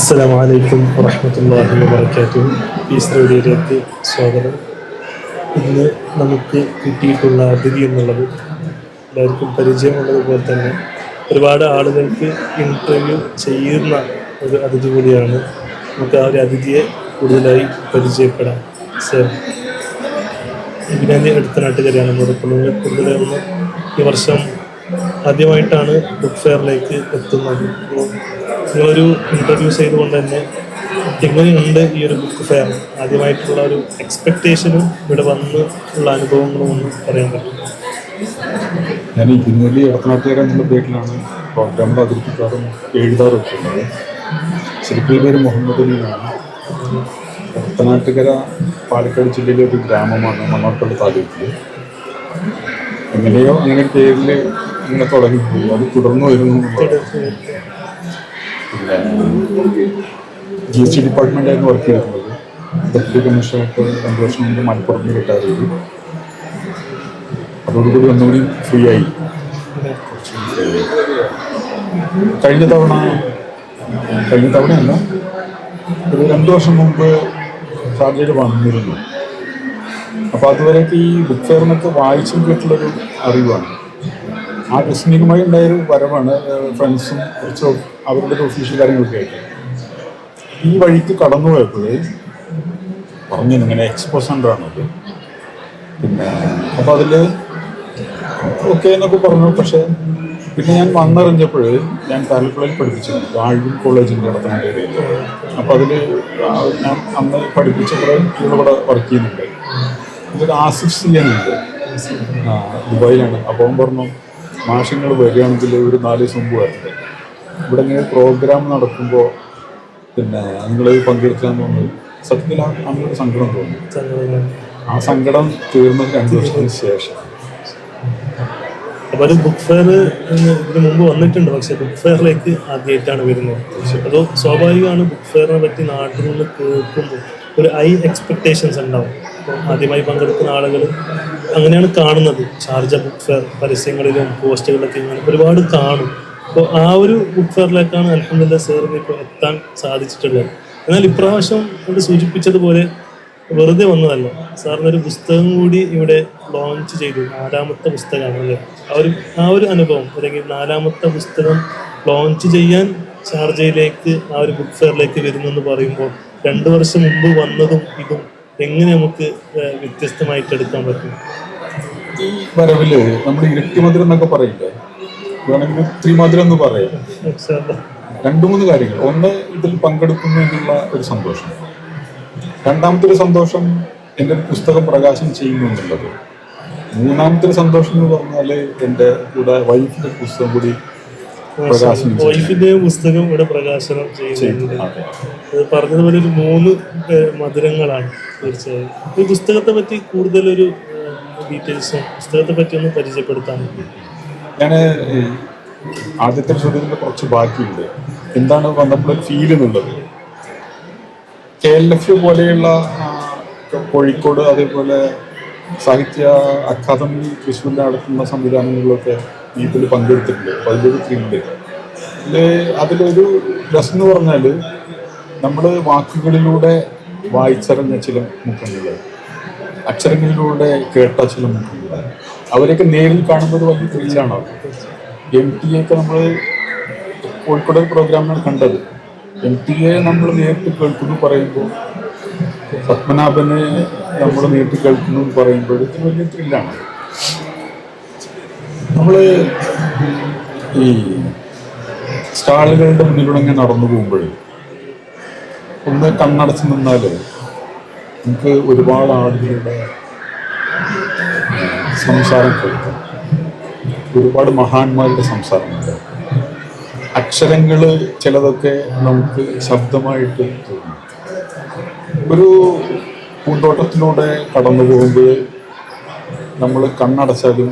അസ്സലാമു അലൈക്കും വറഹ്മത്തുള്ളാഹി വബറകാതുഹു. പീസ് റേഡിയോയിലേക്ക് സ്വാഗതം. ഇന്ന് നമുക്ക് കിട്ടിയിട്ടുള്ള അതിഥി എന്നുള്ളത് എല്ലാവർക്കും പരിചയമുള്ളതുപോലെ തന്നെ ഒരുപാട് ആളുകൾക്ക് ഇന്റർവ്യൂ ചെയ്യുന്ന ഒരു അതിഥി കൂടിയാണ്. നമുക്ക് ആ ഒരു അതിഥിയെ കൂടുതലായി പരിചയപ്പെടാം. സർ ഇതിനെ അടുത്ത നാട്ടുകാരാണ് നമ്മുടെ നിങ്ങൾ കൂടുതലായി ഈ വർഷം ആദ്യമായിട്ടാണ് ബുക്ക് ഫെയറിലേക്ക് എത്തുന്നത്. അപ്പോൾ നിങ്ങളൊരു ഇന്റർവ്യൂ ചെയ്തുകൊണ്ട് തന്നെ എങ്ങനെയുണ്ട് ഈ ഒരു ബുക്ക് ഫെയർ ആദ്യമായിട്ടുള്ള ഒരു എക്സ്പെക്റ്റേഷനും ഇവിടെ വന്ന് ഉള്ള അനുഭവങ്ങളും ഒന്ന് പറയാൻ പറ്റും ഞാൻ ഈ തിരുനെല്ലി ഇടത്തനാട്ടുകാരൻ എന്നുള്ള പേരിലാണ് പ്രോഗ്രാമിൽ അവതരിപ്പിക്കാറും എഴുതാറും ശരിക്കും പേര് മുഹമ്മദ് അലിയാണ് ഇടത്തനാട്ടുകര പാലക്കാട് ജില്ലയിലെ ഒരു ഗ്രാമമാണ് മണ്ണാർക്കാട് താലൂക്കിൽ എങ്ങനെയോ അങ്ങനെ പേരിൽ ഇങ്ങനെ തുടങ്ങിപ്പോയി അത് തുടർന്നു വരുന്നു. ജി എസ് ടി ഡിപ്പാർട്ട്മെന്റായിരുന്നു വർക്ക് ചെയ്തിട്ടുള്ളത്. ഡെപ്യൂട്ടി കമ്മീഷണർക്ക് രണ്ട് വർഷം മുമ്പ് മലപ്പുറത്ത് കിട്ടാറുണ്ട് അതോടുകൂടി ഒന്നുകൂടി ഫ്രീ ആയി. കഴിഞ്ഞ തവണ കഴിഞ്ഞ തവണയല്ല ഒരു രണ്ട് വർഷം മുമ്പ് ഷാർജയിൽ വന്നിരുന്നു. അപ്പോൾ അതുവരെയൊക്കെ ഈ ബുക്ക് ഫെയറിനൊക്കെ വായിച്ചും കേട്ടുള്ളൊരു അറിവാണ്. ആകസ്മികമായി ഉണ്ടായൊരു വരവാണ് ഫ്രണ്ട്സും കുറച്ച് അവരുടെ ഒഫീഷ്യൽ കാര്യങ്ങളൊക്കെ ആയിട്ട്. ഈ വഴിക്ക് കടന്നു പോയപ്പോൾ പറഞ്ഞു ഇങ്ങനെ എക്സ്പോ സെന്ററാണത് പിന്നെ അപ്പോൾ അതിൽ ഓക്കെ എന്നൊക്കെ പറഞ്ഞു പക്ഷേ പിന്നെ ഞാൻ വന്നറിഞ്ഞപ്പോൾ ഞാൻ താലൂക്കുകളിൽ പഠിപ്പിച്ചിരുന്നു കോളേജിൽ കോളേജിന്റെ ഇടത്തനാട്ടേരിയയിൽ അപ്പോൾ അതിൽ ഞാൻ അന്ന് പഠിപ്പിച്ചപ്പോൾ ഇവിടെ വർക്ക് ചെയ്യുന്നുണ്ട്. ഇതൊരു ആസിഫ് സിയാനുണ്ട് ദുബായിലാണ്. അപ്പോൾ പറഞ്ഞു മാഷങ്ങൾ വരികയാണെങ്കിൽ ഒരു നാല് ദിവസം മുമ്പ് വരട്ടെ. ഇവിടെ ഇങ്ങനെ പ്രോഗ്രാം നടക്കുമ്പോൾ പിന്നെ നിങ്ങൾ പങ്കെടുക്കാൻ തോന്നുന്നു. സത്യത്തിൽ അങ്ങനൊരു സങ്കടം തോന്നി. ആ സങ്കടം തീർന്നത് രണ്ടു വർഷത്തിന് ശേഷം. അപ്പോൾ ബുക്ക് ഫെയർ ഇതിന് മുമ്പ് വന്നിട്ടുണ്ട്. പക്ഷേ ബുക്ക് ഫെയറിലേക്ക് ആദ്യമായിട്ടാണ് വരുന്നത്. അതോ സ്വാഭാവികമാണ് ബുക്ക് ഫെയറിനെ പറ്റി നാട്ടിൽ നിന്ന് കേൾക്കുമ്പോൾ ഒരു ഹൈ എക്സ്പെക്റ്റേഷൻസ് ഉണ്ടാവും. ആദ്യമായി പങ്കെടുക്കുന്ന ആളുകൾ അങ്ങനെയാണ് കാണുന്നത്. ഷാർജ ബുക്ക് ഫെയർ പരസ്യങ്ങളിലും പോസ്റ്റുകളിലൊക്കെ ഇങ്ങനെ ഒരുപാട് കാണും. അപ്പോൾ ആ ഒരു ബുക്ക് ഫെയറിലേക്കാണ് അലഹമില്ല സാറിന് ഇപ്പോൾ എത്താൻ സാധിച്ചിട്ടുള്ളത്. എന്നാൽ ഇപ്രാവശ്യം കൊണ്ട് സൂചിപ്പിച്ചതുപോലെ വെറുതെ വന്നതല്ല. സാറിന് ഒരു പുസ്തകം കൂടി ഇവിടെ ലോഞ്ച് ചെയ്തു. നാലാമത്തെ പുസ്തകമാണ് അല്ലേ ആ ഒരു ആ ഒരു അനുഭവം. അല്ലെങ്കിൽ നാലാമത്തെ പുസ്തകം ലോഞ്ച് ചെയ്യാൻ ഷാർജയിലേക്ക് ആ ഒരു ബുക്ക് ഫെയറിലേക്ക് വരുന്നു എന്ന് പറയുമ്പോൾ രണ്ട് വർഷം മുമ്പ് വന്നതും ഇതും എങ്ങനെ നമുക്ക് വ്യത്യസ്തമായിട്ട് എടുക്കാൻ പറ്റും? ഈ വരവിൽ നമ്മുടെ ഇരട്ടിമധുരം എന്നൊക്കെ പറയില്ലേ? വേണമെങ്കിൽ ത്രിമധുരം എന്ന് പറയാം. രണ്ടു മൂന്ന് കാര്യങ്ങൾ. ഒന്ന് ഇതിൽ പങ്കെടുക്കുന്നു എന്നുള്ള ഒരു സന്തോഷം. രണ്ടാമത്തെ ഒരു സന്തോഷം എന്റെ ഒരു പുസ്തകം പ്രകാശനം ചെയ്യുന്നു എന്നുള്ളത്. മൂന്നാമത്തെ ഒരു സന്തോഷം എന്ന് പറഞ്ഞാൽ എന്റെ കൂടെ വൈഫിന്റെ പുസ്തകം കൂടി പ്രകാശനം ചെയ്യും. വൈഫിന്റെ പുസ്തകം ഇവിടെ പ്രകാശനം ചെയ്യുന്നുണ്ട്. അതെ. പറഞ്ഞതുപോലെ ഒരു മൂന്ന് മധുരങ്ങളാണ് തീർച്ചയായും. ഈ പുസ്തകത്തെ പറ്റി ഒരു ഡീറ്റെയിൽസും പുസ്തകത്തെ പറ്റി ഒന്ന് പരിചയപ്പെടുത്താൻ ഞാൻ ആദ്യത്തെ ഒരു ചോദ്യത്തിന്റെ കുറച്ച് ബാക്കിയുണ്ട്. എന്താണ് വന്നപ്പോൾ ഫീൽ എന്നുള്ളത്. കെ എൽ എഫ് പോലെയുള്ള കോഴിക്കോട് അതേപോലെ സാഹിത്യ അക്കാദമി തൃശ്ശൂരിൽ നടത്തുന്ന സംവിധാനങ്ങളിലൊക്കെ ഇതിൽ പങ്കെടുത്തിട്ടുണ്ട് അപ്പോൾ അതിലൊരു ത്രില്ല് ഇതിൽ അതിലൊരു രസം എന്ന് പറഞ്ഞാൽ നമ്മൾ വാക്കുകളിലൂടെ വായിച്ചറിഞ്ഞ ചില മുഖങ്ങൾ അക്ഷരങ്ങളിലൂടെ കേട്ട ചില മുഖങ്ങൾ അവരെയൊക്കെ നേരിൽ കാണുമ്പോൾ വലിയ ത്രില്ലാണ് എം ടി എയൊക്കെ നമ്മൾ കോഴിക്കോട് പ്രോഗ്രാമാണ് കണ്ടത്. എം ടി എ നമ്മൾ നേരിട്ട് കേൾക്കുന്നു പറയുമ്പോൾ പത്മനാഭനെ നമ്മൾ നേരിട്ട് കേൾക്കുന്നു പറയുമ്പോൾ വലിയ ത്രില്ലാണ്. നമ്മൾ ഈ സ്റ്റാളുകളുടെ മുന്നിലൂടെ ഇങ്ങനെ നടന്നു പോകുമ്പോൾ ഒന്ന് കണ്ണടച്ച് നിന്നാൽ നമുക്ക് ഒരുപാട് ആളുകളുടെ സംസാരം കേൾക്കാം. ഒരുപാട് മഹാന്മാരുടെ സംസാരമുണ്ട് അക്ഷരങ്ങൾ ചിലതൊക്കെ നമുക്ക് ശബ്ദമായിട്ട് തോന്നും. ഒരു പൂന്തോട്ടത്തിലൂടെ കടന്നു പോകുമ്പോൾ നമ്മൾ കണ്ണടച്ചാലും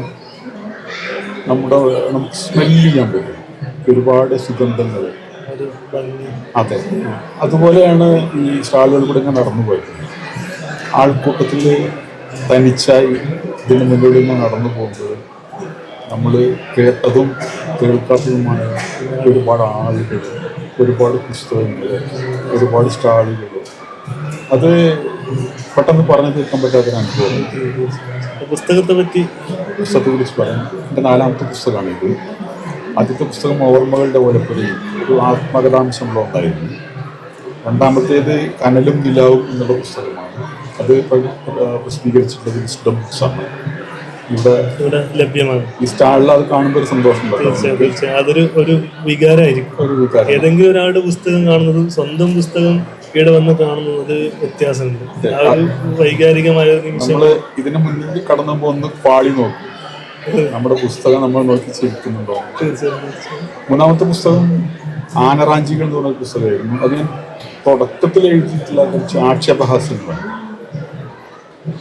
നമ്മുടെ നമുക്ക് സ്മെല്ല് ചെയ്യാൻ പറ്റും. ഒരുപാട് സുഗന്ധങ്ങൾ. അതെ. അതുപോലെയാണ് ഈ സ്റ്റാളുകൾ കൂടെ ഇങ്ങനെ നടന്നു പോയത് ആൾക്കൂട്ടത്തിൽ തനിച്ചായി ഇതിന് മുന്നിലൂടെ ഇങ്ങനെ നടന്നു പോകുന്നത് നമ്മൾ കേട്ടതും കേൾക്കാത്തതുമായ ഒരുപാട് ആളുകൾ ഒരുപാട് പുസ്തകങ്ങൾ ഒരുപാട് സ്റ്റാളുകൾ. അത് പെട്ടെന്ന് പറഞ്ഞു തീർക്കാൻ പറ്റാത്തൊരു അനുഭവം. പുസ്തകത്തെ പറ്റി പുസ്തകത്തെ കുറിച്ച് പറയാം. എന്റെ നാലാമത്തെ പുസ്തകമാണ് ഇത്. ആദ്യത്തെ പുസ്തകം ഓർമ്മകളുടെ ഓലപ്പുരി ഒരു ആത്മകഥാംശമുള്ള ഉണ്ടായിരുന്നു രണ്ടാമത്തേത് കനലും നിലാവും എന്നുള്ള പുസ്തകമാണ്. അത് പ്ര- പ്ര- പ്രസിദ്ധീകരിച്ചിട്ടുള്ളത് വിസ്ഡം ബുക്സാണ്. ഇവിടെ ഇവിടെ ലഭ്യമാണ്. ഈ സ്റ്റാളിൽ അത് കാണുമ്പോൾ ഒരു സന്തോഷം. തീർച്ചയായും അതൊരു ഒരു വികാരമായിരിക്കും. ഒരു വികാരം ഏതെങ്കിലും ഒരാളുടെ പുസ്തകം കാണുന്നതും സ്വന്തം പുസ്തകം ഇവിടെ വന്ന് കാണുന്നത് വ്യത്യാസമുണ്ട്. ആ ഒരു വൈകാരികമായ നിമിഷം. നമ്മൾ ഇതിനു മുന്നിൽ കടന്നു പോകുന്ന പാളി നോക്കും. നമ്മുടെ പുസ്തകം നമ്മൾ നോക്കി ചിരിക്കുന്നുണ്ടോ? മൂന്നാമത്തെ പുസ്തകം ആനറാഞ്ചികൾ എന്ന് പറഞ്ഞ പുസ്തകമായിരുന്നു. അത് ഞാൻ തുടക്കത്തിൽ എഴുതിയിട്ടുള്ള കുറച്ച് ആക്ഷേപഹാസ്യങ്ങളാണ്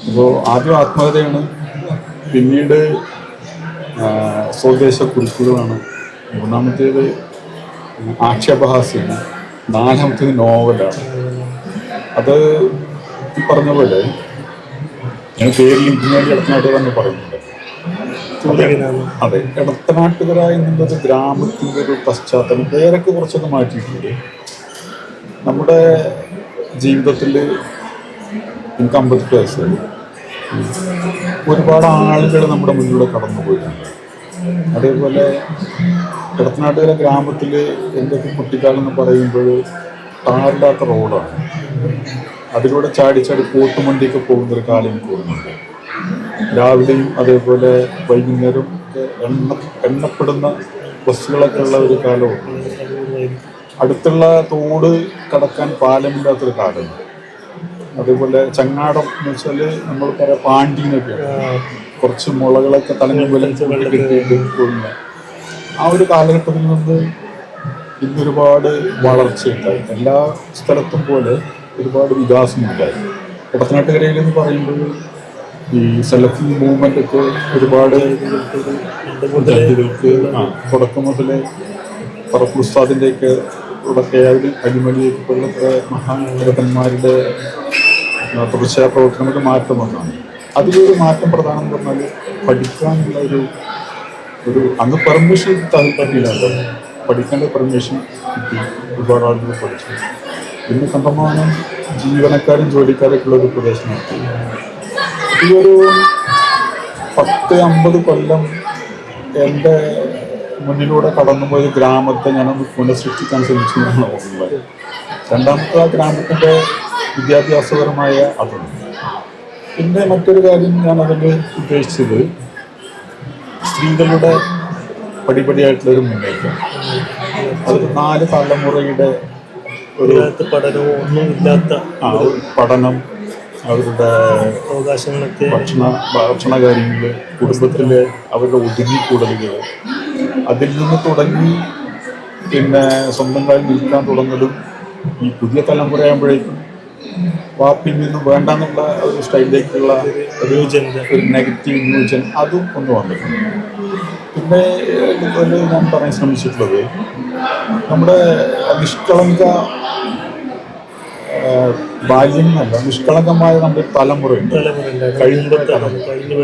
അപ്പോൾ ആദ്യം ആത്മകഥയാണ് പിന്നീട് സ്വദേശ കുറിപ്പുകളാണ്. മൂന്നാമത്തേത് ആക്ഷേപഹാസ്യമാണ് നാലാമത്തേത് നോവലാണ്. അത് ഈ പറഞ്ഞ പോലെ ഞാൻ പേരിൽ ഇഞ്ചിനീയറിംഗ് ഇടത്തനാട്ട് തന്നെ പറയുന്നുണ്ട്. അതെ. ഇടത്തനാട്ടുകര എന്നുള്ളത് ഗ്രാമത്തിന്റെ ഒരു പശ്ചാത്തലം. പേരൊക്കെ കുറച്ചൊക്കെ മാറ്റിയിട്ടുണ്ട്. നമ്മുടെ ജീവിതത്തിൽ എനിക്ക് അമ്പത്തെട്ട് വയസ്സായി. ഒരുപാട് ആളുകൾ നമ്മുടെ മുന്നിലൂടെ കടന്നു പോയിട്ടുണ്ട്. അതേപോലെ ഇടത്തനാട്ടുകര ഗ്രാമത്തിൽ എന്തൊക്കെ കുട്ടിക്കാലം എന്ന് പറയുമ്പോൾ ടാറില്ലാത്ത റോഡാണ്. അതിലൂടെ ചാടി ചാടി പോത്തുമണ്ടിയൊക്കെ പോകുന്നൊരു കാലം എനിക്ക് ഓർമ്മയുണ്ട് രാവിലെയും അതേപോലെ വൈകുന്നേരം എണ്ണ എണ്ണപ്പെടുന്ന ബസ്സുകളൊക്കെ ഉള്ള ഒരു കാലവും. അടുത്തുള്ള തോട് കടക്കാൻ പാലമില്ലാത്തൊരു കാലം. അതേപോലെ ചങ്ങാടം എന്ന് വെച്ചാൽ നമ്മൾ പറയാം. പാണ്ടിനൊക്കെ കുറച്ച് മുളകളൊക്കെ തലങ്ങൾ വിലം കിട്ടിയിട്ട് ആ ഒരു കാലഘട്ടത്തിൽ നിന്ന് ഇന്നൊരുപാട് വളർച്ചയുണ്ടായി. എല്ലാ സ്ഥലത്തും പോലെ ഒരുപാട് വികാസമുണ്ടായി. ഇടത്തനാട്ടുകരയിൽ എന്ന് പറയുമ്പോൾ ഈ സെലക്ഷൻ മൂവ്മെന്റ് ഒക്കെ ഒരുപാട് ആ തുടക്കം മുതലേ പറപ്പൂർ ഉസ്താദിന്റെയൊക്കെ തുടക്കെ അടിമലിയൊക്കെയുള്ള മഹാനഗരന്മാരുടെ തുടർച്ചയായ പ്രവർത്തനങ്ങൾക്ക് മാറ്റം വന്നാണ് അതിലൊരു മാറ്റം പ്രധാനം എന്ന് പറഞ്ഞാൽ പഠിക്കാനുള്ള ഒരു ഒരു അന്ന് പെർമിഷൻ താല്പര്യമില്ലാത്ത പഠിക്കേണ്ട പെർമിഷൻ കിട്ടി. ഒരുപാട് ആളുകൾ പഠിച്ചു. ഇന്ന് കണ്ടമാനം ജീവനക്കാരും ജോലിക്കാരൊക്കെ ഉള്ള ഒരു പ്രദേശമാണ് ഈ ഒരു പത്ത് അമ്പത് കൊല്ലം എന്റെ മുന്നിലൂടെ കടന്നുപോയ ഗ്രാമത്തെ ഞാനൊന്ന് പുനഃസൃഷ്ടിക്കാൻ ശ്രമിച്ചു എന്നാണ് ഓർമ്മയുള്ളത് രണ്ടാമത്തെ ആ ഗ്രാമത്തിന്റെ വിദ്യാഭ്യാസപരമായ അതുണ്ട് പിന്നെ മറ്റൊരു കാര്യം ഞാൻ അതിൽ ഉദ്ദേശിച്ചത് സ്ത്രീകളുടെ പടിപടിയായിട്ടുള്ളൊരു മുന്നേറ്റം. അത് നാല് തലമുറയുടെ ഒരു പഠനവും ഒന്നും ഇല്ലാത്ത ആ, ഒരു പഠനം അവരുടെ അവകാശങ്ങളൊക്കെ ഭക്ഷണ ഭക്ഷണ കാര്യങ്ങൾ കുടുംബത്തിലെ അവരുടെ ഒതുങ്ങിക്കൂടലുകൾ അതിൽ നിന്ന് തുടങ്ങി പിന്നെ സ്വന്തം കാലിൽ നിൽക്കാൻ തുടങ്ങലും ഈ പുതിയ തലമുറ ആകുമ്പോഴേക്കും വാപ്പിൽ നിന്നും വേണ്ടെന്നുള്ള ഒരു സ്റ്റൈലിലേക്കുള്ള ഒരു നെഗറ്റീവ് ന്യൂജൻ അതും ഒന്ന് വന്നിട്ടുണ്ട്. പിന്നെ ഞാൻ പറയാൻ ശ്രമിച്ചിട്ടുള്ളത് നമ്മുടെ നിഷ്കളങ്ക ബാല്യം എന്നല്ല നിഷ്കളങ്കമായ നമ്മുടെ തലമുറയുണ്ട്. തലമുറ. കഴിഞ്ഞ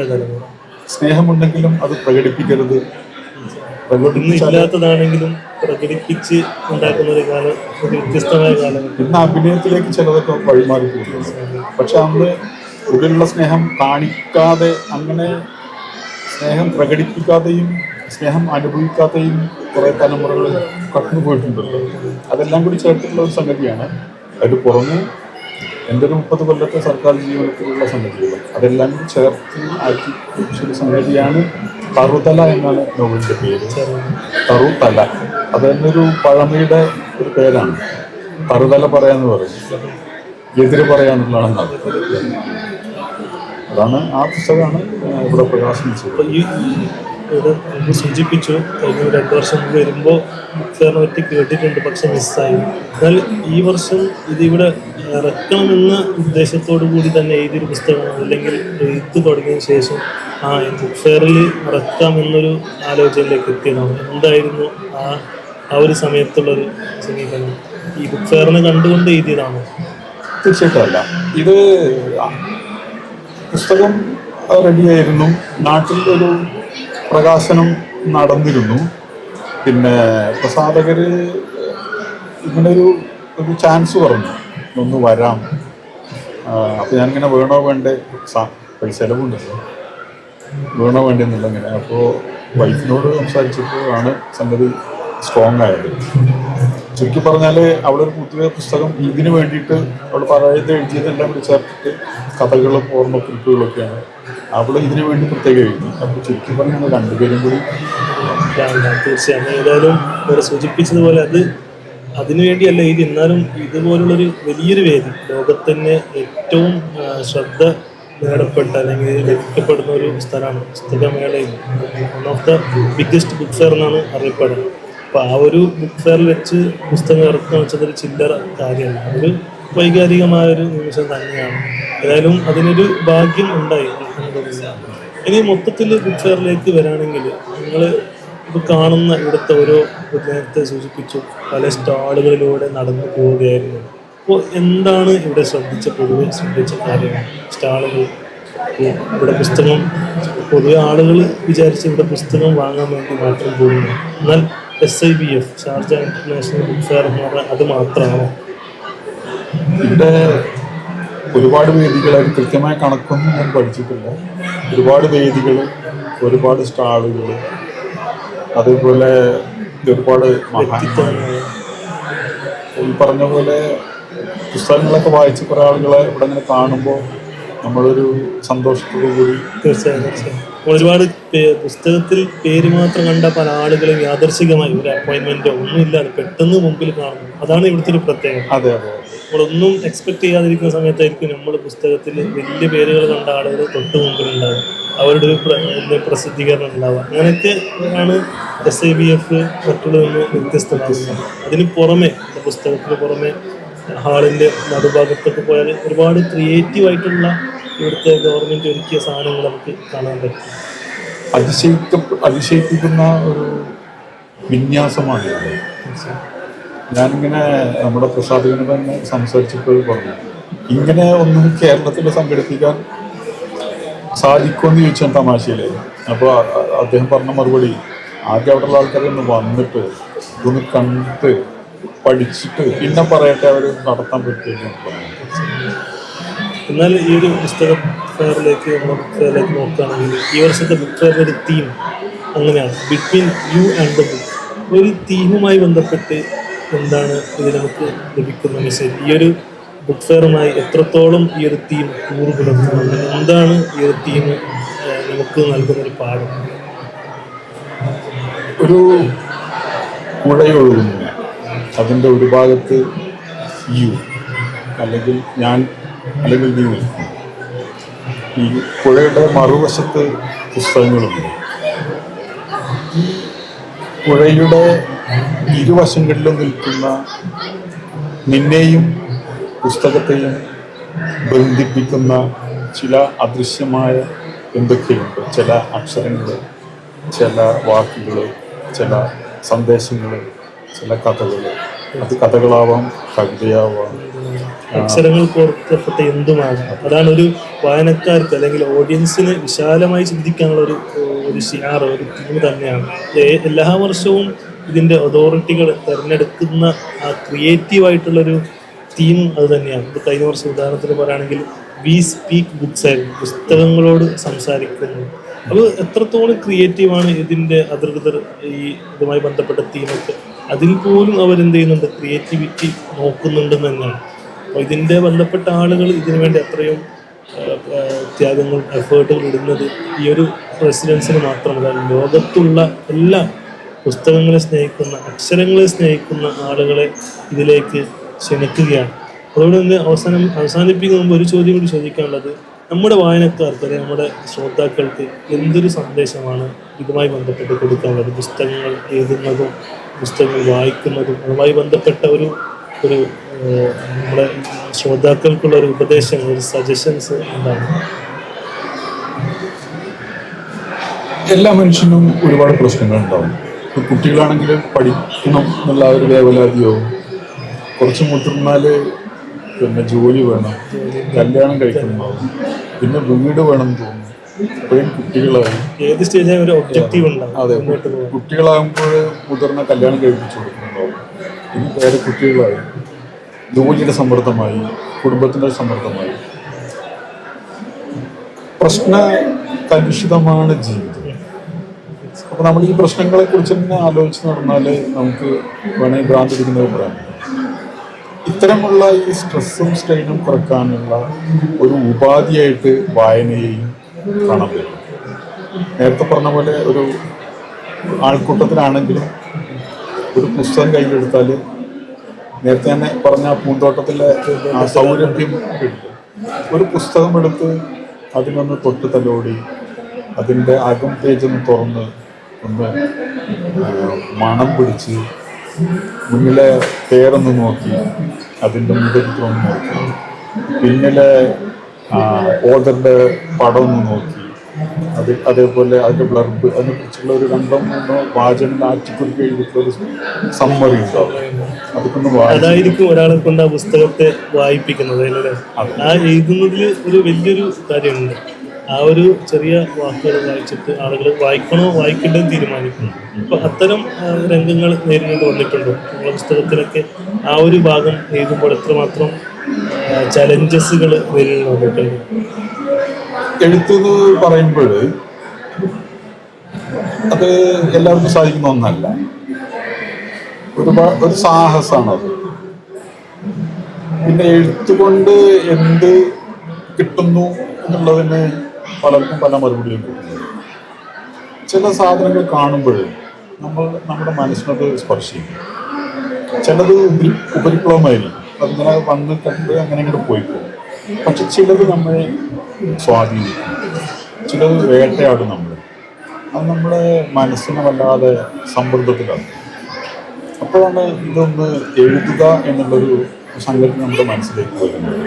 തലമുറ. സ്നേഹമുണ്ടെങ്കിലും അത് പ്രകടിപ്പിക്കരുത്. ഇല്ലാത്തതാണെങ്കിലും പ്രകടിപ്പിച്ച് ഉണ്ടാക്കുന്ന ഒരു കാലം ഒരു വ്യത്യസ്തമായ കാലം. ഇന്ന് അഭിനയത്തിലേക്ക് ചിലതൊക്കെ വഴിമാറി പോകുന്നു. പക്ഷെ അന്ന് ഉള്ളിലുള്ള സ്നേഹം കാണിക്കാതെ അങ്ങനെ സ്നേഹം പ്രകടിപ്പിക്കാതെയും സ്നേഹം അനുഭവിക്കാതെയും കുറെ തലമുറകൾ കടന്നു പോയിട്ടുണ്ടല്ലോ അതെല്ലാം കൂടി ചേർത്തിട്ടുള്ള ഒരു സംഗതിയാണ് അതിന് പുറമെ എന്റെ ഒരു മുപ്പത് കൊല്ലത്തെ സർക്കാർ ജീവനത്തിലുള്ള സംഗതികൾ. അതെല്ലാം ചേർത്ത് ആക്കി ഒരു സംഗതിയാണ് തറുതല എന്നാണ് നോവലിന്റെ പേര്. തറുതല. അത് തന്നെ ഒരു പഴമയുടെ ഒരു പേരാണ്. തറുതല പറയാന്ന് പറയും. എതിര് പറയാന്നുള്ളതാണ് അത്. അതാണ് ആ പുസ്തകമാണ് ഇവിടെ പ്രകാശനം ചെയ്തത്. ഇവിടെ മുമ്പ് സൂചിപ്പിച്ചു. കഴിഞ്ഞ രണ്ട് വർഷം മുമ്പ് വരുമ്പോൾ ഫെയറിനെ പറ്റി കേട്ടിട്ടുണ്ട് പക്ഷെ മിസ്സായി. എന്നാൽ ഈ വർഷം ഇതിവിടെ ഇറക്കണമെന്ന ഉദ്ദേശത്തോടു കൂടി തന്നെ എഴുതിയൊരു പുസ്തകമാണ്. അല്ലെങ്കിൽ എഴുത്ത് തുടങ്ങിയതിന് ശേഷം ആ ബുക്ക് ഫെയറിൽ ഇറക്കാം എന്നൊരു ആലോചനയിലേക്ക് എത്തിയതാണ്. എന്തായിരുന്നു ആ ആ ഒരു സമയത്തുള്ളൊരു സമീപനം? ഈ ബുക്ക് ഫെയറിനെ കണ്ടുകൊണ്ട് എഴുതിയതാണോ. തീർച്ചയായിട്ടും ഇത് പുസ്തകം റെഡിയായിരുന്നു. നാട്ടിൽ ഒരു പ്രകാശനം നടന്നിരുന്നു. പിന്നെ പ്രസാധകർ ഇങ്ങനൊരു ഒരു ചാൻസ് പറഞ്ഞു ഒന്ന് വരാം. അപ്പോൾ ഞാനിങ്ങനെ വേണോ വേണ്ടേ പൈസ ചിലവുണ്ടല്ലോ വേണോ വേണ്ടെന്നില്ല ഇങ്ങനെ. അപ്പോൾ വൈഫിനോട് സംസാരിച്ചപ്പോഴാണ് സംഗതി സ്ട്രോങ് ആയത്. ചുരുക്കി പറഞ്ഞാൽ ഒരു പുതിയ പുസ്തകം ഇതിന് വേണ്ടിയിട്ട് അവൾ പറയുന്നത് എഴുതിയതെല്ലാം കൂടി കഥകളും ഓർമ്മക്കുറിപ്പുകളൊക്കെയാണ് അവൾ ഇതിനു വേണ്ടി പ്രത്യേകം എഴുതി. അപ്പോൾ ചുരുക്കി പറഞ്ഞാൽ രണ്ടുപേരും കൂടി തീർച്ചയായും. ഏതായാലും ഇവിടെ സൂചിപ്പിച്ചതുപോലെ അത് അതിനുവേണ്ടിയല്ല ഇത് എന്നാലും ഇതുപോലുള്ളൊരു വലിയൊരു വേദി. ലോകത്തന്നെ ഏറ്റവും ശ്രദ്ധ നേടപ്പെട്ട അല്ലെങ്കിൽ ലഭിക്കപ്പെടുന്ന ഒരു സ്ഥലമാണ് പുസ്തകമേളയിൽ. One of the biggest book fair എന്നാണ് അറിയപ്പെടുന്നത്. അപ്പോൾ ആ ഒരു ബുക്ക് ഫെയറിൽ വെച്ച് പുസ്തകം ഇറക്കുക വെച്ചത് ഒരു ചില്ലറ കാര്യമല്ല. ഒരു വൈകാരികമായ ഒരു നിമിഷം തന്നെയാണ്. ഏതായാലും അതിനൊരു ഭാഗ്യം ഉണ്ടായി. ഇനി മൊത്തത്തിൽ ബുക്ക് വരാണെങ്കിൽ നിങ്ങൾ ഇപ്പോൾ കാണുന്ന ഇവിടുത്തെ ഓരോ നേരത്തെ സൂചിപ്പിച്ചു പല സ്റ്റാളുകളിലൂടെ നടന്നു പോവുകയായിരുന്നു. അപ്പോൾ എന്താണ് ഇവിടെ ശ്രദ്ധിച്ച പൊതുവെ ശ്രദ്ധിച്ച കാര്യങ്ങൾ സ്റ്റാളുകൾ ഇവിടെ പുസ്തകം പൊതുവെ ആളുകൾ വിചാരിച്ച് ഇവിടെ പുസ്തകം വാങ്ങാൻ വേണ്ടി മാത്രം പോകുന്നു. എന്നാൽ S I B F Sharjah international book fair എന്ന് പറഞ്ഞാൽ അത് മാത്രമാണ്? ഇവിടെ ഒരുപാട് വേദികൾ അത് കൃത്യമായ കണക്കൊന്നും ഞാൻ പഠിച്ചിട്ടില്ല. ഒരുപാട് വേദികൾ ഒരുപാട് സ്റ്റാളുകൾ അതേപോലെ ഒരുപാട് മഹാത്മാക്കൾ ഈ പറഞ്ഞ പോലെ പുസ്തകങ്ങളൊക്കെ വായിച്ച കുറേ ആളുകളെ ഇവിടെ ഇങ്ങനെ കാണുമ്പോൾ നമ്മളൊരു സന്തോഷത്തോടു കൂടി തീർച്ചയായും തീർച്ചയായും. ഒരുപാട് പുസ്തകത്തിൽ പേര് മാത്രം കണ്ട പല ആളുകളും യാദർശികമായി ഒരു അപ്പോയിന്റ്മെന്റോ ഒന്നുമില്ലാതെ പെട്ടെന്ന് മുമ്പിൽ കാണുന്നു. അതാണ് ഇവിടുത്തെ ഒരു പ്രത്യേകത. അതെ അതെ. നമ്മളൊന്നും എക്സ്പെക്ട് ചെയ്യാതിരിക്കുന്ന സമയത്തായിരിക്കും നമ്മൾ പുസ്തകത്തിൽ വലിയ പേരുകൾ കണ്ട ആളുകൾ തൊട്ട് മുമ്പിലുണ്ടാവുക. അവരുടെ ഒരു പ്രസിദ്ധീകരണം ഉണ്ടാവുക. അങ്ങനെയൊക്കെ ആണ് എസ് ഐ ബി എഫ് മറ്റുള്ളതിൽ നിന്ന് വ്യത്യസ്തമാകുന്നത് അതിന് പുറമെ പുസ്തകത്തിന് പുറമെ ഹാളിന്റെ നടുഭാഗത്തൊക്കെ പോയാൽ ഒരുപാട് ക്രിയേറ്റീവായിട്ടുള്ള ഇവിടുത്തെ ഗവൺമെന്റ് ഒരുക്കിയ സാധനങ്ങൾ നമുക്ക് കാണാൻ പറ്റും. അതിശയിക്ക അതിശയിപ്പിക്കുന്ന ഒരു വിന്യാസമാണ് ഞാനിങ്ങനെ നമ്മുടെ പ്രസാദിനോട് തന്നെ സംസാരിച്ചപ്പോൾ പറഞ്ഞു ഇങ്ങനെ ഒന്നും കേരളത്തിൽ സംഘടിപ്പിക്കാൻ സാധിക്കുമെന്ന് ചോദിച്ചാൽ തമാശയിലെ അപ്പോൾ അദ്ദേഹം പറഞ്ഞ മറുപടി ആദ്യം അവിടെയുള്ള ആൾക്കാരെ ഒന്ന് വന്നിട്ട് ഇതൊന്ന് കണ്ടിട്ട് പഠിച്ചിട്ട് പിന്നെ പറയട്ടെ അവർ നടത്താൻ പറ്റുമെന്ന് എന്നാൽ ഈ ഒരു പുസ്തക ഫെയറിലേക്ക് ഫെയറിലേക്ക് നോക്കുകയാണെങ്കിൽ ഈ വർഷത്തെ ബുക്ക് ഫെയറിന്റെ തീം അങ്ങനെയാണ്. Between you and the book ഒരു തീമുമായി ബന്ധപ്പെട്ട് എന്താണ് ഇത് നമുക്ക് ലഭിക്കുന്ന മെസ്സേജ് ഈ ഒരു ബുക്ക് ഫെയറുമായി എത്രത്തോളം ഈ ഒരു തീം കൂറുപുലർത്തുന്നുണ്ട് എന്താണ് ഈ ഒരു തീം നമുക്ക് നൽകുന്ന ഒരു പാഠം? ഒരു പുഴയൊഴുകുന്നു അതിന്റെ ഒരു ഭാഗത്ത് യു അല്ലെങ്കിൽ ഞാൻ അല്ലെങ്കിൽ നീ ഈ പുഴയുടെ മറുവശത്ത് പുസ്തകങ്ങളുണ്ട്. പുഴയുടെ ഇരുവശങ്ങളിലും നിൽക്കുന്ന നിന്നെയും പുസ്തകത്തെയും ബന്ധിപ്പിക്കുന്ന ചില അദൃശ്യമായ എന്തൊക്കെയുണ്ട്? ചില അക്ഷരങ്ങൾ ചില വാക്കുകൾ ചില സന്ദേശങ്ങൾ ചില കഥകൾ അത് കഥകളാവാം കവിതയാവാം. അക്ഷരങ്ങൾ കോർക്കപ്പെട്ട എന്തുമാകാം? അതാണ് ഒരു വായനക്കാർക്ക് അല്ലെങ്കിൽ ഓഡിയൻസിന് വിശാലമായി ചിന്തിക്കാനുള്ള ഒരു ഒരു ഷിയാർ ഒരു തീം തന്നെയാണ്. എല്ലാ വർഷവും ഇതിന്റെ അതോറിറ്റികൾ തിരഞ്ഞെടുക്കുന്ന ആ ക്രിയേറ്റീവ് ആയിട്ടുള്ളൊരു തീം അത് തന്നെയാണ്. ഇത് കഴിഞ്ഞ വർഷം ഉദാഹരണത്തിന് പറയുകയാണെങ്കിൽ വി സ്പീക്ക് ബുക്സ് ആയിരുന്നു പുസ്തകങ്ങളോട് സംസാരിക്കുന്നു. അത് എത്രത്തോളം ക്രിയേറ്റീവാണ് ഇതിന്റെ അധികൃതർ ഈ ഇതുമായി ബന്ധപ്പെട്ട തീമൊക്കെ അതിൽ പോലും അവരെന്ത് ചെയ്യുന്നുണ്ട്? ക്രിയേറ്റിവിറ്റി നോക്കുന്നുണ്ടെന്ന് തന്നെയാണ്. അപ്പോൾ ഇതിന്റെ ബന്ധപ്പെട്ട ആളുകൾ ഇതിനു വേണ്ടി അത്രയും ത്യാഗങ്ങൾ എഫേർട്ടുകൾ ഇടുന്നത് ഈ ഒരു റെസിഡൻസിന് മാത്രമല്ല ലോകത്തുള്ള എല്ലാ പുസ്തകങ്ങളെ സ്നേഹിക്കുന്ന അക്ഷരങ്ങളെ സ്നേഹിക്കുന്ന ആളുകളെ ഇതിലേക്ക് ക്ഷണിക്കുകയാണ്. അതുകൊണ്ട് തന്നെ അവസാനം അവസാനിപ്പിക്കുന്ന മുമ്പ് ഒരു ചോദ്യം കൂടി ചോദിക്കാനുള്ളത്. നമ്മുടെ വായനക്കാർക്ക് അല്ലെങ്കിൽ നമ്മുടെ ശ്രോതാക്കൾക്ക് എന്തൊരു സന്ദേശമാണ് ഇതുമായി ബന്ധപ്പെട്ട് കൊടുക്കാനുള്ളത്? പുസ്തകങ്ങൾ എഴുതുന്നതും പുസ്തകങ്ങൾ വായിക്കുന്നതും അതുമായി ബന്ധപ്പെട്ട ഒരു ഒരു നമ്മുടെ ശ്രോതാക്കൾക്കുള്ള ഒരു ഉപദേശങ്ങൾ ഒരു സജഷൻസ് എന്താണ്? എല്ലാ മനുഷ്യനും ഒരുപാട് പ്രശ്നങ്ങളുണ്ടാവും കുട്ടികളാണെങ്കിൽ പഠിക്കണം എന്നുള്ള ഒരു വേവലാതിയോ കുറച്ച് മുതിർന്നാൽ പിന്നെ ജോലി വേണം കല്യാണം കഴിക്കണം പിന്നെ വീട് വേണം തോന്നും ഇപ്പോഴും കുട്ടികളായി. ഏത് സ്റ്റേജിലും ഒരു ഒബ്ജക്റ്റീവ് ഉണ്ടാവും അതെ കുട്ടികളാകുമ്പോൾ മുതിർന്ന കല്യാണം കഴിപ്പിച്ചു കൊടുക്കുന്നുണ്ടാവും. ഇനി വേറെ കുട്ടികളായി. ജോലിയുടെ സമ്മർദ്ദമായി കുടുംബത്തിന്റെ സമ്മർദ്ദമായി. പ്രശ്ന കലുഷിതമാണ് ജീവിതം. അപ്പൊ നമ്മൾ ഈ പ്രശ്നങ്ങളെ കുറിച്ച് തന്നെ ആലോചിച്ച് നടന്നാൽ നമുക്ക് വേണമെങ്കിൽ ഭ്രാന്ത് പിടിക്കുന്നത് പറയാം ഇത്തരമുള്ള ഈ സ്ട്രെസ്സും സ്ട്രെയിനും കുറക്കാനുള്ള ഒരു ഉപാധിയായിട്ട് വായനയെയും കാണാൻ പറ്റും. നേരത്തെ പറഞ്ഞ പോലെ ഒരു ആൾക്കൂട്ടത്തിലാണെങ്കിലും ഒരു പുസ്തകം കയ്യിലെടുത്താൽ നേരത്തെ തന്നെ പറഞ്ഞ പൂന്തോട്ടത്തിലെ സൗരഭ്യം ഒരു പുസ്തകം എടുത്ത് അതിനൊന്ന് തൊട്ട് തലോടി അതിന്റെ അകം പേജൊന്ന് തുറന്ന് മണം പിടിച്ച് മുന്നിലെ പേരൊന്ന് നോക്കി. അതിന്റെ മുഖത്തൊന്ന് നോക്കി. പിന്നിലെ ഓർഡറിന്റെ പടം ഒന്ന് നോക്കി. അത് അതേപോലെ അതിന്റെ ബ്ലർബ് അതിനെക്കുറിച്ചുള്ള ഒരു രണ്ടോ മൂന്നോ വാചകം ആറ്റിക്കുറിക്ക് എഴുതിയിട്ടുള്ള ഒരു സമ്മറി ഉണ്ടാവും അതൊക്കെ അതായിരിക്കും ഒരാളെ കൊണ്ട് ആ പുസ്തകത്തെ വായിപ്പിക്കുന്നത് അല്ലേ? ആ എഴുതുന്നതിൽ ഒരു വലിയൊരു കാര്യമുണ്ട്. ആ ഒരു ചെറിയ വാക്കുകൾ വായിച്ചിട്ട് ആളുകൾ വായിക്കണോ വായിക്കണ്ടെന്ന് തീരുമാനിക്കുന്നു അപ്പൊ അത്തരം രംഗങ്ങൾ നേരിട്ട് വന്നിട്ടുണ്ടോ. നിങ്ങളുടെ പുസ്തകത്തിലൊക്കെ ആ ഒരു ഭാഗം എഴുതുമ്പോൾ എത്രമാത്രം ചലഞ്ചസുകൾ നേരിട്ട് വന്നിട്ടുണ്ട്. എഴുത്തെന്ന് പറയുമ്പോൾ അത് എല്ലാവർക്കും സാധിക്കുന്ന ഒന്നല്ല. ഒരുപാട് ഒരു സാഹസമാണത് പിന്നെ എഴുത്തുകൊണ്ട് എന്ത് കിട്ടുന്നു എന്നുള്ളതിന് പലർക്കും പല മറുപടിയും കൊടുക്കുന്നു ചില സാധനങ്ങൾ കാണുമ്പോൾ നമ്മൾ നമ്മുടെ മനസ്സിനത് സ്പർശിക്കും. ചിലത് ഉപരി ഉപരിപ്ലവമായിരിക്കും അതിങ്ങനെ വന്ന് കണ്ട് അങ്ങനെ ഇങ്ങനെ പോയി പോകും പക്ഷെ ചിലത് നമ്മളെ സ്വാധീനിക്കും. ചിലത് വേട്ടയാടും നമ്മൾ അത് നമ്മുടെ മനസ്സിനെ വല്ലാതെ സമ്മർദ്ദത്തിലാണ് അപ്പോഴാണ് ഇതൊന്ന് എഴുതുക എന്നുള്ളൊരു സങ്കല്പം നമ്മുടെ മനസ്സിലേക്ക് വരുന്നത്.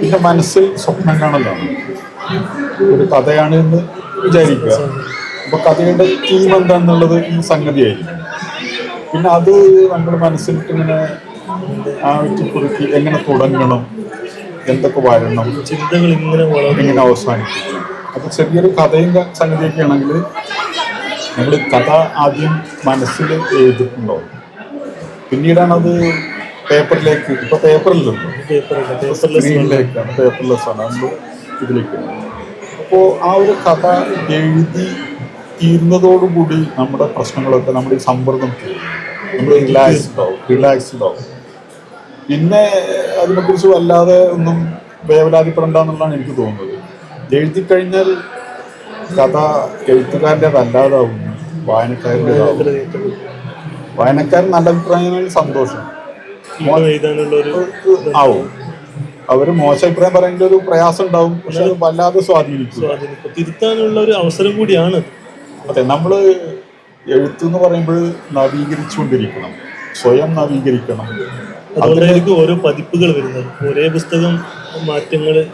പിന്നെ മനസ്സിൽ സ്വപ്നം കാണലാണ്. ഒരു കഥയാണ് എന്ന് വിചാരിക്കുക. അപ്പൊ കഥയുടെ തീം എന്താണെന്നുള്ളത് ഈ സംഗതിയായിരിക്കും. പിന്നെ അത് നമ്മുടെ മനസ്സിലിട്ട് ഇങ്ങനെ ആഴ്ചക്കുറുക്കി എങ്ങനെ തുടങ്ങണം എന്തൊക്കെ വരണം ചിന്തകൾ ഇങ്ങനെ ഇങ്ങനെ എങ്ങനെ അവസാനിക്കും അപ്പൊ ചെറിയൊരു കഥയും സംഗതിയൊക്കെ ആണെങ്കിൽ നമ്മൾ കഥ ആദ്യം മനസ്സിൽ എഴുതിയിട്ടുണ്ടാവും പിന്നീടാണ് അത് പേപ്പറിലേക്ക് ഇപ്പൊ പേപ്പറിലല്ലോ പേപ്പറിലേക്കാണ് പേപ്പർലെസ് ആണ്. നമ്മൾ ഇതിലേക്ക്. അപ്പോൾ ആ ഒരു കഥ എഴുതി തീരുന്നതോടുകൂടി നമ്മുടെ പ്രശ്നങ്ങളൊക്കെ നമ്മുടെ ഈ സമ്മർദ്ദം തീരും നമ്മൾ റിലാക്സ്ഡ് ആവും. റിലാക്സ്ഡ് ആവും. പിന്നെ അതിനെക്കുറിച്ച് വല്ലാതെ ഒന്നും വേവലാതിപ്പെടണ്ട എന്നുള്ളതാണ് എനിക്ക് തോന്നുന്നത്. എഴുതി കഴിഞ്ഞാൽ കഥ എഴുത്തുകാരന്റെതല്ലാതാവും വായനക്കാരന്റെ വായനക്കാരൻ നല്ല അഭിപ്രായങ്ങളിൽ സന്തോഷം. ആവും. അവർ മോശം അഭിപ്രായം പറയുന്ന ഒരു പ്രയാസം ഉണ്ടാവും പക്ഷെ അത് വല്ലാതെ സ്വാധീനിക്കും. സ്വാധീനിക്കും. തിരുത്താനുള്ള ഒരു അവസരം കൂടിയാണ് അതെ. നമ്മൾ എഴുത്തു എന്ന് പറയുമ്പോൾ നവീകരിച്ചുകൊണ്ടിരിക്കണം. സ്വയം നവീകരിക്കണം. അതുകൊണ്ടായിരിക്കും ഓരോ പതിപ്പുകൾ വരുന്നത്. ഒരേ പുസ്തകം മാറ്റങ്ങൾ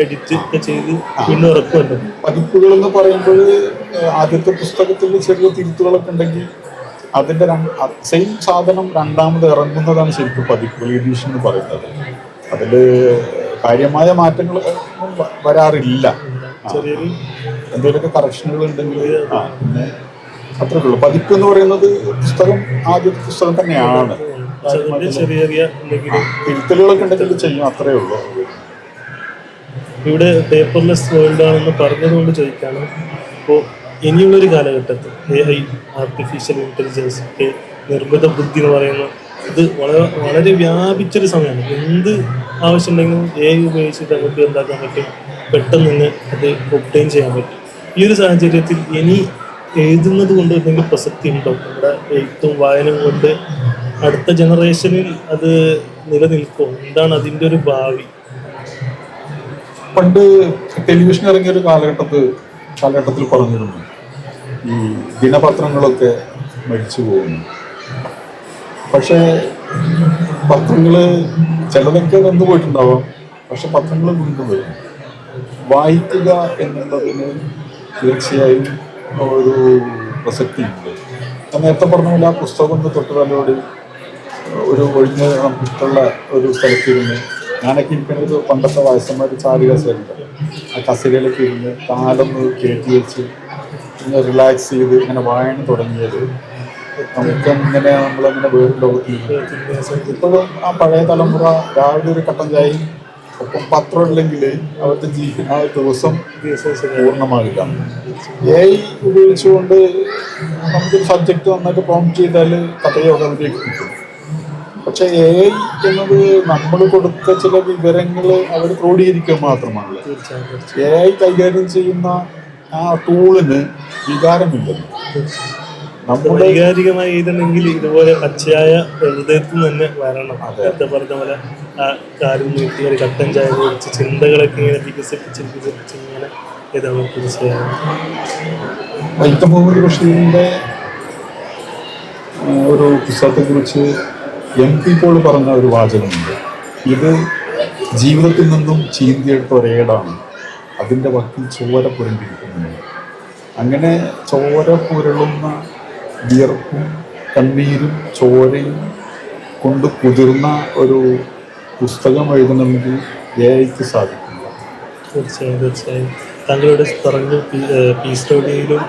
എഡിറ്റ് ഒക്കെ ചെയ്ത് പിന്നെ ഉറപ്പുണ്ട്? പതിപ്പുകൾ എന്ന് പറയുമ്പോൾ ആദ്യത്തെ പുസ്തകത്തിൽ ചെറിയ തിരുത്തുകളൊക്കെ ഉണ്ടെങ്കിൽ അതിന്റെ സെയിം സാധനം രണ്ടാമത് ഇറങ്ങുന്നതാണ് ശരിക്കും പതിപ്പുകൾ എഡിഷൻ എന്ന് പറയുന്നത്. അതിൽ കാര്യമായ മാറ്റങ്ങൾ വരാറില്ല. ചെറിയൊരു എന്തെങ്കിലുമൊക്കെ കറക്ഷനുകൾ ഉണ്ടെങ്കിൽ ആ പിന്നെ അത്രേ ഉള്ളൂ. പതിപ്പ് എന്ന് പറയുന്നത് പുസ്തകം ആദ്യത്തെ പുസ്തകം തന്നെയാണ്. ചെറിയ ചെറിയ തിരുത്തലുകളൊക്കെ ഉണ്ടെങ്കിൽ ചെയ്യും അത്രേ ഉള്ളൂ. ഇവിടെ പേപ്പർലെസ് വേൾഡ് ആണെന്ന് പറഞ്ഞതുകൊണ്ട് ചോദിക്കാണ്. ഇപ്പോൾ ഇനിയുള്ളൊരു കാലഘട്ടത്തിൽ എ ഐ ആർട്ടിഫിഷ്യൽ ഇന്റലിജൻസ് ഒക്കെ നിർമ്മിത ബുദ്ധി എന്ന് പറയുന്ന ഇത് വളരെ വളരെ വ്യാപിച്ചൊരു സമയമാണ്. എന്ത് ആവശ്യമുണ്ടെങ്കിലും എ ഉപയോഗിച്ചിട്ട് നമുക്ക് എന്താക്കാൻ പറ്റും? പെട്ടെന്ന് തന്നെ അത് ഒപ്റ്റൈൻ ചെയ്യാൻ പറ്റും. ഈ ഒരു സാഹചര്യത്തിൽ ഇനി എഴുതുന്നത് കൊണ്ട് എന്തെങ്കിലും പ്രസക്തി ഉണ്ടോ? നമ്മുടെ എഴുത്തും വായനയും കൊണ്ട് അടുത്ത ജനറേഷനിൽ അത് നിലനിൽക്കും? എന്താണ് അതിന്റെ ഒരു ഭാവി? പണ്ട് ടെലിവിഷൻ ഇറങ്ങിയ ഒരു കാലഘട്ടത്ത് കാലഘട്ടത്തിൽ പറഞ്ഞിരുന്നു. ഈ ദിനപത്രങ്ങളൊക്കെ മരിച്ചു പോകുന്നു. പക്ഷേ പത്രങ്ങൾ ചിലതൊക്കെ വന്നു പോയിട്ടുണ്ടാവാം. പക്ഷെ പത്രങ്ങൾ വീണ്ടും വായിക്കുക എന്നുള്ളതിന് തീർച്ചയായും ഒരു പ്രസക്തിയുണ്ട്. ഞാൻ നേരത്തെ പറഞ്ഞ പോലെ ആ പുസ്തകം ഒന്ന് തൊട്ടുതലോട് ഒരു ഒഴിഞ്ഞ് നമുക്കിഷ്ടമുള്ള ഒരു സ്ഥലത്തിരുന്ന് ഞാനൊക്കെ ഇരിക്കുന്നത് പണ്ടത്തെ വയസ്സന്മാർ ചാരി കസേരയുണ്ട് ആ കസേരയിലൊക്കെ ഇരുന്ന് കാലൊന്ന് കയറ്റി വെച്ച് ഇങ്ങനെ റിലാക്സ് ചെയ്ത് ഇങ്ങനെ വായന തുടങ്ങിയത് നമുക്ക് എങ്ങനെ നമ്മളങ്ങനെ ലോകത്തിൽ ഇപ്പോഴും ആ പഴയ തലമുറ രാവിലെ ഒരു കട്ടൻ ചായയും ഒപ്പം പത്രം ഇല്ലെങ്കിൽ അവരുടെ ജീ ആ ദിവസം പൂർണമാകില്ല എ ഐ ഉപയോഗിച്ചുകൊണ്ട് നമുക്കൊരു സബ്ജക്റ്റ് നന്നായിട്ട് പ്രോംപ്റ്റ് ചെയ്താൽ കഥയോ കവിതയൊക്കെ കിട്ടും. പക്ഷെ എ ഐ എന്നത് നമ്മൾ കൊടുത്ത ചില വിവരങ്ങൾ അവർ ക്രോഡീകരിക്കുക മാത്രമാണ് എ ഐ കൈകാര്യം ചെയ്യുന്ന ആ ടൂളിന് വികാരമില്ല. വൈകാരികമായി എഴുതണമെങ്കിൽ ഇതുപോലെ പച്ചയായ ഹൃദയത്തിൽ തന്നെ വരണം. നേരത്തെ പറഞ്ഞ പോലെ ആ കാര്യം നീട്ടി ഒരു കട്ടൻ ചായ കുടിച്ച് ചിന്തകളൊക്കെ ഇങ്ങനെ വികസിപ്പിച്ച് വികസിപ്പിച്ച് ഇങ്ങനെ ഇതാണ് തീർച്ചയായും വൈക്കം ബഷീറിന്റെ ഒരു പുസ്തകത്തെക്കുറിച്ച് എം പി പോൾ പറഞ്ഞ ഒരു വാചകമുണ്ട്. ഇത് ജീവിതത്തിൽ നിന്നും ചീന്തിയെടുത്ത ഒരേടാണ് അതിന്റെ വക്കിൽ ചോര പുരണ്ടിരിക്കുന്നു അങ്ങനെ ചോര പുരളുന്ന വിയർപ്പും കണ്ണീരും ചോരയും കൊണ്ട് കുതിർന്ന ഒരു പുസ്തകം എഴുതണമെങ്കിൽ എ ഐക്ക് സാധിക്കില്ല. തീർച്ചയായും തീർച്ചയായും. താങ്കളോട് പറഞ്ഞു പി- സ്റ്റോഡിയയിലും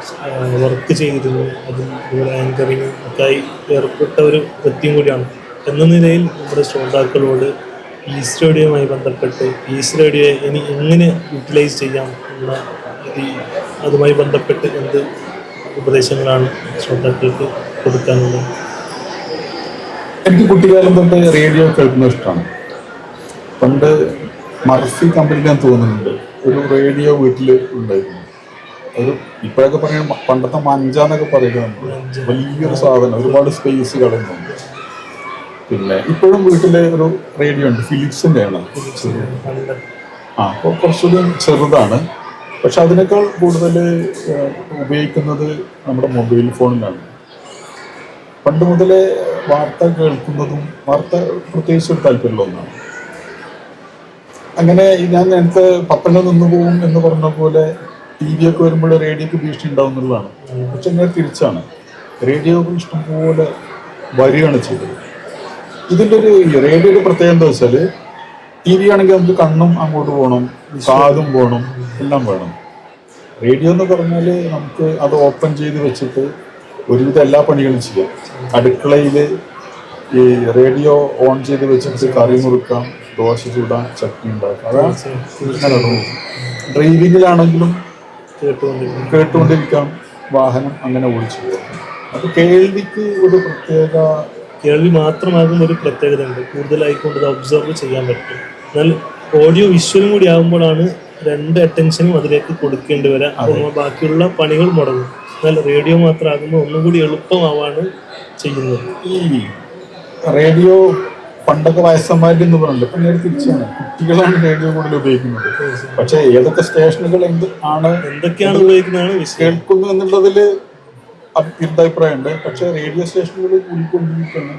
വർക്ക് ചെയ്തിരുന്നു. അതും അതുപോലെ ആങ്കറിങ്ങും ഒക്കെയായി ഏർപ്പെട്ട ഒരു വ്യക്തിയും കൂടിയാണ്. എന്ന നിലയിൽ നമ്മുടെ ശ്രോതാക്കളോട് പി റേഡിയോയുമായി ബന്ധപ്പെട്ട് പി റേഡിയോയെ ഇനി എങ്ങനെ യൂട്ടിലൈസ് ചെയ്യാം എന്ന അതുമായി ബന്ധപ്പെട്ട് എന്ത് ഉപദേശങ്ങളാണ് ശ്രോതാക്കൾക്ക് കൊടുക്കാനുള്ളത്. എനിക്ക് കുട്ടിക്കാലം തൊട്ട് റേഡിയോ കേൾക്കുന്നത് ഇഷ്ടമാണ് പണ്ട് മർഫി കമ്പനിക്കാൻ തോന്നുന്നുണ്ട് ഒരു റേഡിയോ വീട്ടിൽ ഉണ്ടായിരുന്നു. ഒരു ഇപ്പോഴൊക്കെ പറയുന്ന പണ്ടത്തെ മഞ്ചാന്നൊക്കെ പറയുന്നത് വലിയൊരു സാധനം ഒരുപാട് സ്പേസ് കളയുന്നുണ്ട് പിന്നെ ഇപ്പോഴും വീട്ടിലെ ഒരു റേഡിയോ ഉണ്ട് ഫിലിപ്സിന്റെ ആണ് ആ അപ്പോൾ കുറച്ചുകൂടി ചെറുതാണ്. പക്ഷെ അതിനേക്കാൾ കൂടുതൽ ഉപയോഗിക്കുന്നത് നമ്മുടെ മൊബൈൽ ഫോണിലാണ്. പണ്ട് മുതലേ വാർത്ത കേൾക്കുന്നതും വാർത്ത പ്രത്യേകിച്ച് ഒരു താല്പര്യമുള്ള ഒന്നാണ്. അങ്ങനെ ഞാൻ നേരത്തെ പത്രങ്ങൾ നിന്ന് പോകും എന്ന് പറഞ്ഞ പോലെ ടി വി ഒക്കെ വരുമ്പോൾ റേഡിയോക്ക് ഭീഷണി ഉണ്ടാവും എന്നുള്ളതാണ്. പക്ഷെ നേരെ തിരിച്ചാണ്. റേഡിയോകൾ ഇഷ്ടംപോലെ വരികയാണ് ചെയ്തത്. ഇതിന്റെ ഒരു റേഡിയോയുടെ പ്രത്യേകത എന്താ വെച്ചാൽ ടി വി ആണെങ്കിൽ നമുക്ക് കണ്ണും അങ്ങോട്ട് പോകണം കാതും പോകണം എല്ലാം വേണം. റേഡിയോ എന്ന് പറഞ്ഞാൽ നമുക്ക് അത് ഓപ്പൺ ചെയ്ത് വെച്ചിട്ട് ഒരുവിധം എല്ലാ പണികളും ചെയ്യാം. അടുക്കളയിൽ ഈ റേഡിയോ ഓൺ ചെയ്ത് വെച്ചിട്ട് കറി മുറുക്കാം ദോശ ചൂടാം ചട്നി ഉണ്ടാക്കാം. അതാണ് ഡ്രൈവിങ്ങിലാണെങ്കിലും കേട്ടുകൊണ്ടിരിക്കാം. വാഹനം അങ്ങനെ ഓടിച്ചു പോകാം. അത് കേൾവിക്ക് ഒരു പ്രത്യേക കേൾവി മാത്രമാകും ഒരു പ്രത്യേകത ഉണ്ട് കൂടുതലായിക്കൊണ്ട് അത് ഒബ്സർവ് ചെയ്യാൻ പറ്റും. എന്നാൽ ഓഡിയോ വിഷ്വലും കൂടി ആകുമ്പോഴാണ് രണ്ട് അറ്റൻഷനും അതിലേക്ക് കൊടുക്കേണ്ടി വരാം. അപ്പോൾ ബാക്കിയുള്ള പണികൾ മുടങ്ങും. എന്നാൽ റേഡിയോ മാത്രം ആകുമ്പോൾ ഒന്നും കൂടി എളുപ്പമാവാണ് ചെയ്യുന്നത്. ഈ റേഡിയോ പണ്ടൊക്കെ വയസ്സന്മാരുടെ എന്ന് പറഞ്ഞില്ല ഇപ്പം നേരെ തിരിച്ചാണ് കുട്ടികളാണ് റേഡിയോ കൂടുതൽ ഉപയോഗിക്കുന്നത്. പക്ഷേ ഏതൊക്കെ സ്റ്റേഷനുകൾ എന്ത് ആണ് എന്തൊക്കെയാണ് ഉപയോഗിക്കുന്നതാണ് കേൾക്കുന്നു എന്നുള്ളതിൽ അഭിപ്രായമുണ്ട് പക്ഷേ റേഡിയോ സ്റ്റേഷനുകൾ കൂടിക്കൊണ്ടിരിക്കുകയാണ്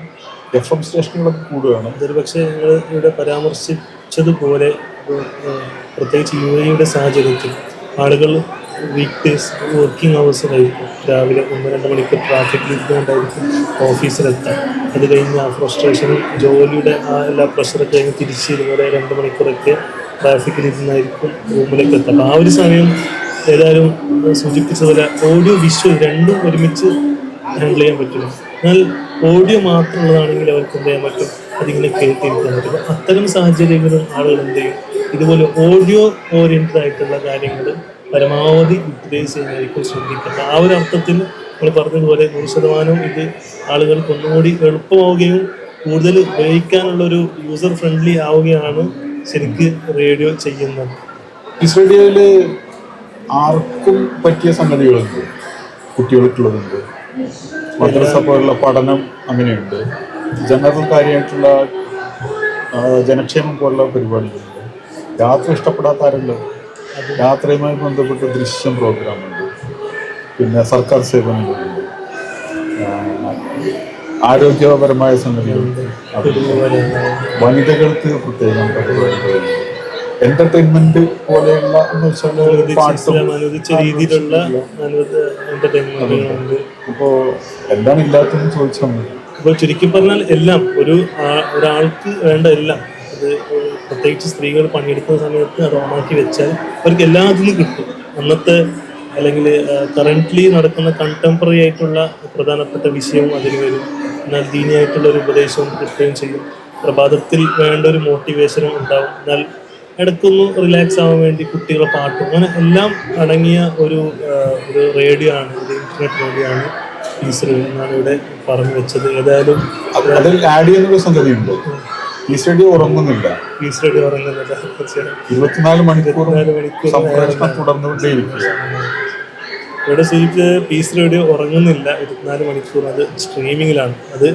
എഫ് എം സ്റ്റേഷനുകളൊക്കെ കൂടുകയാണ്. ഇതൊരു പക്ഷേ നിങ്ങൾ ഇവിടെ പരാമർശിച്ചതുപോലെ ഏഹ്, പ്രത്യേകിച്ച് യു എയുടെ സാഹചര്യത്തിൽ ആളുകൾ വീക്ക് ഡേയ്സ് വർക്കിംഗ് അവേഴ്സിലായിരിക്കും രാവിലെ ഒന്ന് രണ്ട് മണിക്കൂർ ട്രാഫിക്കിൽ ഇരുന്നുകൊണ്ടായിരിക്കും ഓഫീസിലെത്താം അത് കഴിഞ്ഞ് ആ ഫ്രസ്ട്രേഷനും ജോലിയുടെ ആ എല്ലാ പ്രഷറൊക്കെ കഴിഞ്ഞ് തിരിച്ച് ഇതുപോലെ രണ്ട് മണിക്കൂറൊക്കെ ട്രാഫിക്കിൽ ഇരുന്നായിരിക്കും റൂമിലേക്ക് എത്താം അപ്പോൾ ആ ഒരു സമയം ഏതായാലും സൂചിപ്പിച്ചതുപോലെ ഓഡിയോ വിഷ്വൽ രണ്ടും ഒരുമിച്ച് ഹാൻഡിൽ ചെയ്യാൻ പറ്റില്ല എന്നാൽ ഓഡിയോ മാത്രമുള്ളതാണെങ്കിൽ അവർക്ക് എന്ത് ചെയ്യാൻ പറ്റും? അതിങ്ങനെ കേട്ടിരിക്കാൻ പറ്റും. അത്തരം സാഹചര്യങ്ങളും ആളുകൾ എന്ത് ചെയ്യും? ഇതുപോലെ ഓഡിയോ ഓറിയന്റഡ് ആയിട്ടുള്ള കാര്യങ്ങൾ പരമാവധി യൂട്ടിലൈസ് ചെയ്യാനായിരിക്കും ശ്രദ്ധിക്കുന്നത് ആ ഒരു അർത്ഥത്തിൽ നമ്മൾ പറഞ്ഞതുപോലെ നൂറ് ശതമാനവും ഇത് ആളുകൾക്ക് ഒന്നുകൂടി എളുപ്പമാവുകയും കൂടുതൽ ഉപയോഗിക്കാനുള്ളൊരു യൂസർ ഫ്രണ്ട്ലി ആവുകയാണ് ശരിക്ക് റേഡിയോ ചെയ്യുന്നത്. ഈ റേഡിയോയിൽ ആർക്കും പറ്റിയ സംഗതികളുണ്ട്. കുട്ടികൾക്കുള്ളതുണ്ട്. മദ്രസ പോലുള്ള പഠനം അങ്ങനെയുണ്ട്. ജനറൽ കാര്യമായിട്ടുള്ള ജനക്ഷേമം പോലുള്ള പരിപാടികളുണ്ട്. യാത്ര ഇഷ്ടപ്പെടാത്ത ആരുണ്ട്? യാത്രയുമായി ബന്ധപ്പെട്ട ദൃശ്യം പ്രോഗ്രാമുണ്ട്. പിന്നെ സർക്കാർ സേവനങ്ങളുണ്ട്. ആരോഗ്യപരമായ സംഗതികളുണ്ട്. വനിതകൾക്ക് പ്രത്യേകം പരിപാടികളുണ്ട്. എന്റർടൈൻമെന്റ് പോലെയുള്ള എന്ന് വെച്ചാൽ പാട്ടും ഇസ്ലാം അനുവദിച്ച രീതിയിലുള്ള ഇപ്പോ എന്താണ് ഇല്ലാത്തതെന്ന് ചോദിച്ചാൽ മതി ഇപ്പോൾ ചുരുക്കി പറഞ്ഞാൽ എല്ലാം ഒരു ഒരാൾക്ക് വേണ്ട എല്ലാം അത് പ്രത്യേകിച്ച് സ്ത്രീകൾ പണിയെടുക്കുന്ന സമയത്ത് അത് ഓണാക്കി വെച്ചാൽ അവർക്ക് എല്ലാത്തിനും കിട്ടും. അന്നത്തെ അല്ലെങ്കിൽ കറന്റ്ലി നടക്കുന്ന കണ്ടംപററി ആയിട്ടുള്ള പ്രധാനപ്പെട്ട വിഷയവും അതിൽ വരും. എന്നാൽ ദീനിയായിട്ടുള്ള ഒരു ഉപദേശവും കിട്ടുകയും ചെയ്യും. പ്രഭാതത്തിൽ വേണ്ട ഒരു മോട്ടിവേഷനും ഉണ്ടാവും. എന്നാൽ ഇടയ്ക്കൊന്ന് റിലാക്സ് ആവാൻ വേണ്ടി കുട്ടികളെ പാട്ടും അങ്ങനെ എല്ലാം അടങ്ങിയ ഒരു ഒരു റേഡിയോ ആണ് ഒരു ഇന്റർനെറ്റ് റേഡിയോ ആണ്. പീസ് ഇവിടെ പറഞ്ഞു വെച്ചത്. ഏതായാലും അത് അതിൽ ആഡ് ചെയ്യുന്നൊരു സംഗതി ഉണ്ടോ ഈ സ്റ്റഡി ഉറങ്ങുന്നില്ല. പറയുന്നത് തീർച്ചയായും. ഇരുപത്തിനാല് മണിക്കൂർ മണിക്കൂർ സംപ്രേഷണം തുടർന്നുകൊണ്ടേയിരിക്കുക ഇവിടെ ശരിക്ക് പീസ് റേഡിയോ ഉറങ്ങുന്നില്ല. ഇരുപത്തിനാല് മണിക്കൂർ അത് സ്ട്രീമിങ്ങിലാണ് അത്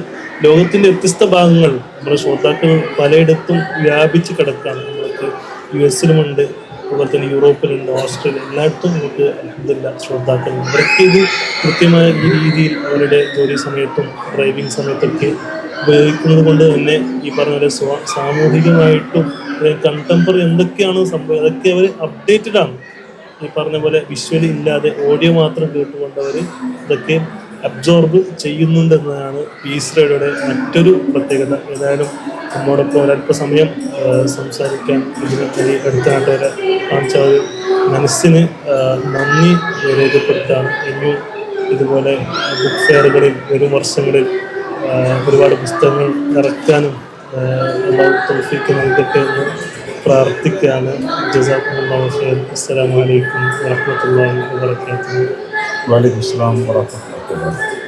ലോകത്തിന്റെ വ്യത്യസ്ത ഭാഗങ്ങൾ നമ്മുടെ ശ്രോതാക്കൾ പലയിടത്തും വ്യാപിച്ച് കിടക്കാണ് നമ്മൾക്ക് യു എസിലുമുണ്ട് അതുപോലെ തന്നെ യൂറോപ്പിലുണ്ട് ഓസ്ട്രേലിയ എല്ലായിടത്തും നമുക്ക് അൽഹംദുലില്ലാ ശ്രദ്ധാക്കൾ അവർക്ക് ഇത് കൃത്യമായ രീതിയിൽ അവരുടെ ജോലി സമയത്തും ഡ്രൈവിംഗ് സമയത്തൊക്കെ ഉപയോഗിക്കുന്നത് കൊണ്ട് തന്നെ ഈ പറഞ്ഞ പോലെ സാമൂഹികമായിട്ടും കണ്ടംപററി എന്തൊക്കെയാണ് സംഭവം അതൊക്കെ അവർ അപ്ഡേറ്റഡ് ആണ്. ഈ പറഞ്ഞ പോലെ വിഷ്വലി ഇല്ലാതെ ഓഡിയോ മാത്രം കേട്ടുകൊണ്ട് അവർ ഇതൊക്കെ അബ്സോർബ് ചെയ്യുന്നുണ്ടെന്നതാണ് പീസ് റേഡിയോയുടെ മറ്റൊരു പ്രത്യേകത. ഏതായാലും നമ്മോടൊപ്പം ഒരല്പസമയം സമയം സംസാരിക്കാൻ ഇതിന് ഈ അടുത്ത നാട്ടുകാരെ കാണിച്ച ഒരു മനസ്സിന് നന്ദി രേഖപ്പെടുത്താണ് ഇനിയും ഇതുപോലെ ബുക്ക് ഫെയറുകളിൽ വരും വർഷങ്ങളിൽ ഒരുപാട് പുസ്തകങ്ങൾ അള്ളാഹു തൗഫീക്ക് വലൈക്കും 对吧？